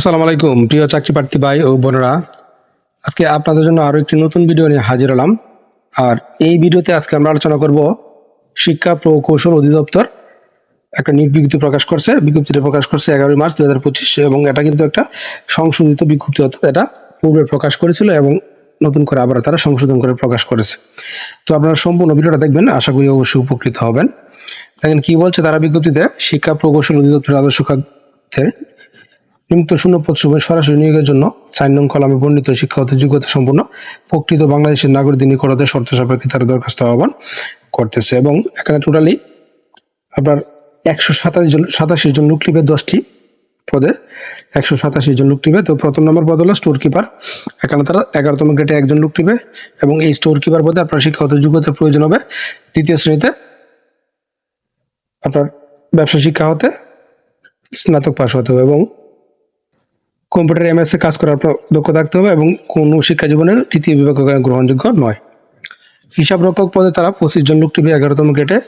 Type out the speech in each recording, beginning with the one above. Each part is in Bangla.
আসসালামু আলাইকুম, প্রিয় চাকরি প্রার্থী ভাই ও বোনেরা। আজকে আপনাদের জন্য আরও একটি নতুন ভিডিও নিয়ে হাজির হলাম। আর এই ভিডিওতে আজকে আমরা আলোচনা করব শিক্ষা প্রকৌশল অধিদপ্তর। একটা নিয়োগ বিজ্ঞপ্তি প্রকাশ করছে, বিজ্ঞপ্তিটা প্রকাশ করছে এগারোই মার্চ দু হাজার পঁচিশ এবং এটা কিন্তু একটা সংশোধিত বিজ্ঞপ্তি, অর্থাৎ এটা পূর্বে প্রকাশ করেছিল এবং নতুন করে আবার তারা সংশোধন করে প্রকাশ করেছে। তো আপনারা সম্পূর্ণ ভিডিওটা দেখবেন, আশা করি অবশ্যই উপকৃত হবেন। দেখেন কি বলছে তারা বিজ্ঞপ্তিতে, শিক্ষা প্রকৌশল অধিদপ্তর আদর্শ নিমিত্ত শূন্য সময় সরাসরি নিয়োগের জন্য চার নং কলামে বর্ণিত শিক্ষাগত যোগ্যতা সম্পূর্ণ প্রকৃত বাংলাদেশের নাগরিক নিকটতে শর্ত সাপেক্ষে তার দরখাস্ত আহ্বান করতেছে এবং এখানে টোটালি আপনার একশো সাতাশ জন, সাতাশি জন লোক নিবে দশটি পদে, একশো সাতাশি জন লোক নিবে তো প্রথম নম্বর পদ হলো স্টোর কিপার এখানে তারা এগারোতম গ্রেডে একজন লোক নিবে এবং এই স্টোর কিপার পদে আপনার শিক্ষাগত যোগ্যতার প্রয়োজন হবে দ্বিতীয় শ্রেণীতে আপনার ব্যবসা শিক্ষা হতে স্নাতক পাশ হতে হবে এবং কম্পিউটার এমএস কাজ করার দক্ষ থাকতে হবে এবং কোনো শিক্ষা জীবনের তৃতীয় বিভাগ গ্রহণযোগ্য নয়। হিসাব রক্ষক পদে তারা পঁচিশ জন লোক টিভি এগারোতম গ্রেডে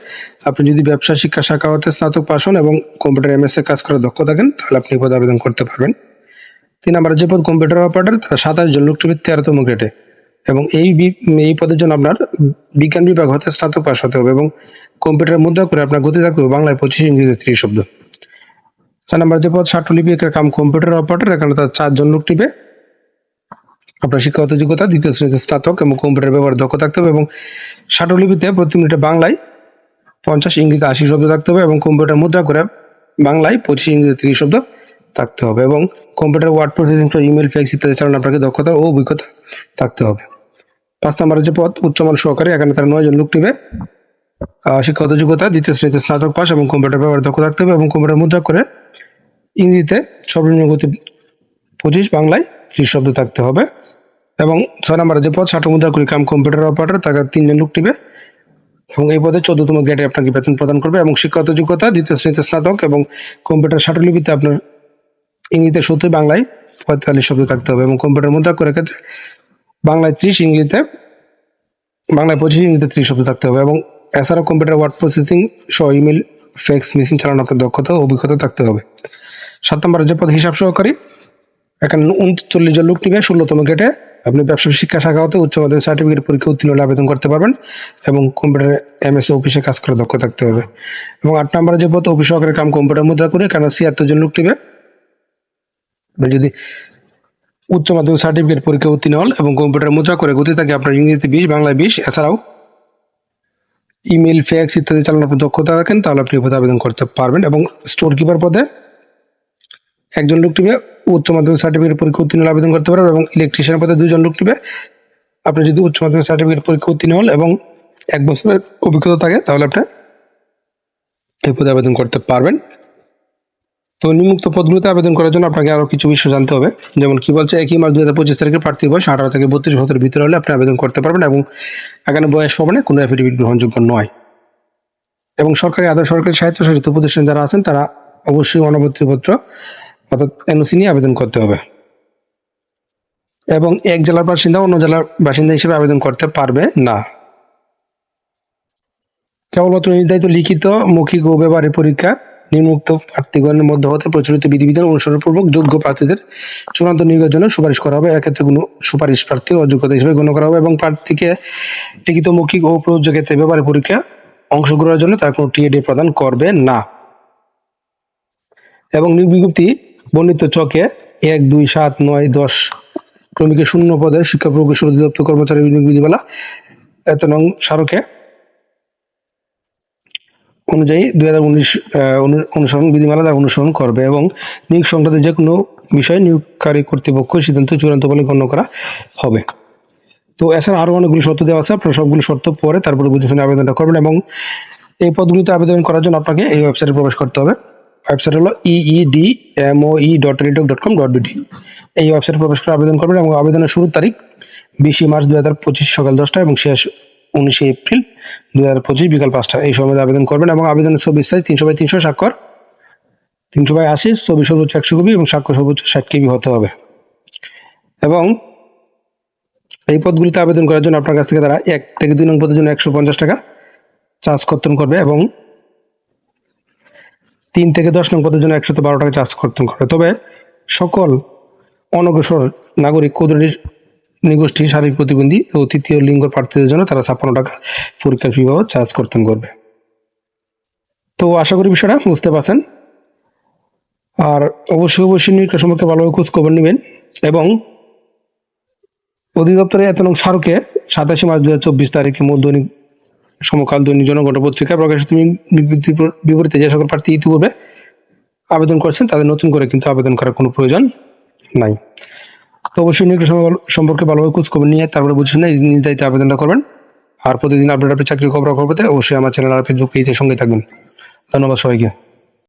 আপনি যদি ব্যবসা, শিক্ষা শাখা হতে স্নাতক পাশ হন এবং কম্পিউটার এমএস কাজ করার দক্ষ থাকেন, তাহলে আপনি পদে আবেদন করতে পারবেন। তিন নম্বরে যে পদ কম্পিউটার অপারেটর, তারা সাতাশ জন লোক টিভি তেরোতম গ্রেডে এবং এই এই পদের জন্য আপনার বিজ্ঞান বিভাগ হতে স্নাতক পাশ হতে হবে এবং কম্পিউটার মুদ্রা করে আপনার গতি থাকতে হবে বাংলায় পঁচিশ ইংরেজি ত্রিশ শব্দ। চার নম্বর যে পদ ষাটলিপিকের কাম কম্পিউটার অপারেটর এখানে তার চারজন লোক টিপে আপনার শিক্ষাগত যোগ্যতা দ্বিতীয় শ্রেণীতে স্নাতক এবং কম্পিউটার ব্যবহার দক্ষ থাকতে হবে এবং ষাটলিপিতে প্রতি মিনিটে বাংলায় পঞ্চাশ ইংরেজিতে আশি শব্দ থাকতে হবে এবং কম্পিউটার মুদ্রা করে বাংলায় পঁচিশ ইংরেজিতে তিরিশ শব্দ থাকতে হবে এবং কম্পিউটার ওয়ার্ড প্রসেসিং সহ ইমেল ফ্যাক্স ইত্যাদি চালানো আপনাকে দক্ষতা ও অভিজ্ঞতা থাকতে হবে। পাঁচ নম্বরের যে পদ উচ্চমান সহকারে এখানে তারা নয়জন লোক আহ, শিক্ষাগত যোগ্যতা দ্বিতীয় শ্রেণীতে স্নাতক পাস এবং কম্পিউটার ব্যবহার দক্ষ থাকতে হবে এবং কম্পিউটার মুদ্রা করে ইংরেজিতে সর্বনিম্ন গতি পঁচিশ, বাংলায় ত্রিশ শব্দ থাকতে হবে। এবং ছয় নম্বরে যে পদ ষাট মুদ্রা করি কাম কম্পিউটার অপারেটর, তাকে তিনজন লোক টিবে এবং এই পদে চোদ্দতম গ্রেডে আপনাকে বেতন প্রদান করবে এবং শিক্ষাগত যোগ্যতা, দ্বিতীয় শ্রেণীতে স্নাতক এবং কম্পিউটার ষাটলিপিতে আপনার ইংরেজিতে সত্তর, বাংলায় পঁয়তাল্লিশ শব্দ থাকতে হবে। এবং কম্পিউটার মুদ্রা করে ক্ষেত্রে বাংলায় ত্রিশ, ইংরেজিতে বাংলায় পঁচিশ, ইংরেজিতে ত্রিশ শব্দ থাকতে হবে। এবং এছাড়াও কম্পিউটার ওয়ার্ড প্রসেসিং সহ ইমেল, ফ্যাক্স, মেশিন চালানো আপনার দক্ষতা ও অভিজ্ঞতা থাকতে হবে। সাত নম্বরের যে পদ হিসাব সহকারী, এখানে উনচল্লিশ জন লোক নিবে, ষোলোতম গেটে। আপনি ব্যবসা শিক্ষা শাখা হতে উচ্চ মাধ্যমিক সার্টিফিকেট পরীক্ষা উত্তীর্ণ আবেদন করতে পারবেন এবং কম্পিউটার এমএস অফিসে কাজ করে দক্ষ থাকতে হবে। এবং আট নম্বরে যে পদ অফিস সহকারী কাম কম্পিউটার মুদ্রা করে কারণ ছিয়াত্তর জন লোক নিবে। যদি উচ্চ মাধ্যমিক সার্টিফিকেট পরীক্ষা উত্তীর্ণ হল এবং কম্পিউটার মুদ্রা করে গতি থাকে আপনার ইংরেজিতে বিশ, বাংলায় বিশ, এছাড়াও ইমেল ফ্যাক্স ইত্যাদি চালানোর দক্ষতা রাখেন তাহলে আপনি পদে আবেদন করতে পারবেন। এবং স্টোর কিপার পদে একজন লোক টিমে উচ্চ মাধ্যমিক সার্টিফিকেট পরীক্ষা উত্তীর্ণ আবেদন করতে পারবেন এবং ইলেকট্রিশিয়ান পদে দুজন লোক টিমে আপনি যদি উচ্চ মাধ্যমিক সার্টিফিকেট পরীক্ষা উত্তীর্ণ হল এবং এক বছরের অভিজ্ঞতা থাকে, তাহলে আপনি এই পদে আবেদন করতে পারবেন। তো নিম্নোক্ত পদগুলোতে আবেদন করার জন্য আপনাকে আরও কিছু বিষয় জানতে হবে। যেমন কি বলছে, একই মাস দু হাজার পঁচিশ তারিখে প্রার্থী বয়স আঠারো থেকে বত্রিশ বছরের ভিতরে হলে আপনি আবেদন করতে পারবেন এবং এখানে বয়স পাবেন কোনো অ্যাফিডেভিট গ্রহণযোগ্য নয়। এবং সরকারি আদার সরকারি স্বায়ত্তশাসিত প্রতিষ্ঠান যারা আছেন, তারা অবশ্যই অনবদ্রপত্র অর্থাৎ এনওসি নিয়ে আবেদন করতে হবে। এবং এক জেলার বাসিন্দা অন্য জেলার বাসিন্দা হিসেবে আবেদন করতে পারবে না। কেবলমাত্র নির্ধারিত লিখিত মৌখিক ও ব্যবহারে পরীক্ষা, নিম্নোক্ত প্রার্থীগণের মধ্যে হতে প্রচলিত বিধিবিধান অনুসরণপূর্বক যোগ্য প্রার্থীদের চূড়ান্ত নিয়োগের জন্য সুপারিশ করা হবে। এক্ষেত্রে কোনো সুপারিশ প্রার্থীর অযোগ্যতা হিসেবে গণ্য করা হবে এবং প্রার্থীকে লিখিত, মৌখিক ও প্রযোজ্য ক্ষেত্রে ব্যবহারে পরীক্ষা অংশগ্রহণের জন্য তার কোনো টিএডি প্রদান করবে না। এবং নিয়োগ বিজ্ঞপ্তি বর্ণিত চকে এক, দুই, সাত, নয়, দশ ক্রমিকে শূন্য পদের শিক্ষা প্রকৌশল অধিদপ্তর কর্মচারী নিয়োগ বিধিমালা। এত নং স্মারকে অনুযায়ী দুই হাজার উনিশ অনুসরণ বিধিমালা দ্বারা অনুসরণ করবে এবং নিয়োগ সংক্রান্ত যে কোনো বিষয়ে নিয়োগকারী কর্তৃপক্ষ সিদ্ধান্ত চূড়ান্ত বলে গণ্য করা হবে। তো এছাড়া আরও অনেকগুলো শর্ত দেওয়া আছে, আপনারা সবগুলো শর্ত পরে তারপরে বুঝে শুনে আবেদনটা করবেন এবং এই পদগুলিতে আবেদন করার জন্য আপনাকে এই ওয়েবসাইটে প্রবেশ করতে হবে। ওয়েবসাইট হলো EED MOE dot Teletalk dot com dot BD এই ওয়েবসাইটে প্রবেশ করে আবেদন করবেন এবং আবেদনের শুরুর তারিখ বিশে মার্চ দুই হাজার পঁচিশ সকাল দশটা এবং শেষ উনিশে এপ্রিল দুই হাজার পঁচিশ বিকাল পাঁচটা। এই সময় আবেদন করবেন এবং আবেদনের ছবির সাইজ তিনশো বাই তিনশো স্বাক্ষর, তিনশো বাই আশি, ছবি সর্বোচ্চ একশো কপি এবং স্বাক্ষর সর্বোচ্চ ষাট কেবি হতে হবে। এবং এই পদগুলিতে আবেদন করার জন্য আপনার কাছ থেকে তারা এক থেকে দুই নং পদের জন্য একশো পঞ্চাশ টাকা চার্জ কর্তন করবে এবং তিন থেকে দশ নং পদের জন্য একশো বারো টাকা চার্জ কর্তন করে। তবে সকল অনগ্রসর নাগরিক কদরী নিগোষ্ঠী, শারীরিক প্রতিবন্ধী ও তৃতীয় লিঙ্গ প্রার্থীদের জন্য তারা ছাপ্পান্ন টাকা পরীক্ষার ফি বাবদ চার্জ করতেন করবে। তো আশা করি বিষয়টা বুঝতে পারছেন। আর অবশ্যই অবশ্যই নিরীক্ষা সম্পর্কে ভালোভাবে খোঁজ খবর নেবেন এবং অধিদপ্তরের এত নং স্মারকে সাতাশে মার্চ দু হাজার চব্বিশ তারিখে মূল দৈনিক সমকাল দৈনিক জনগণ পত্রিকায় প্রকাশিত বিপরীতে যে সকল প্রার্থী ইতিপূর্বে আবেদন করছেন, তাদের নতুন করে কিন্তু আবেদন করার কোনো প্রয়োজন নাই। তো অবশ্যই নিয়োগ সম্পর্ক- সম্পর্কে ভালোভাবে খোঁজ খবর নিয়ে তারপরে বুঝছেন না নির্ধারিত আবেদনটা করবেন। আর প্রতিদিন আপডেট আপনি চাকরির খবর খবর পেতে অবশ্যই আমার চ্যানেল আর ফেসবুক পেজের সঙ্গে থাকবেন। ধন্যবাদ সবাইকে।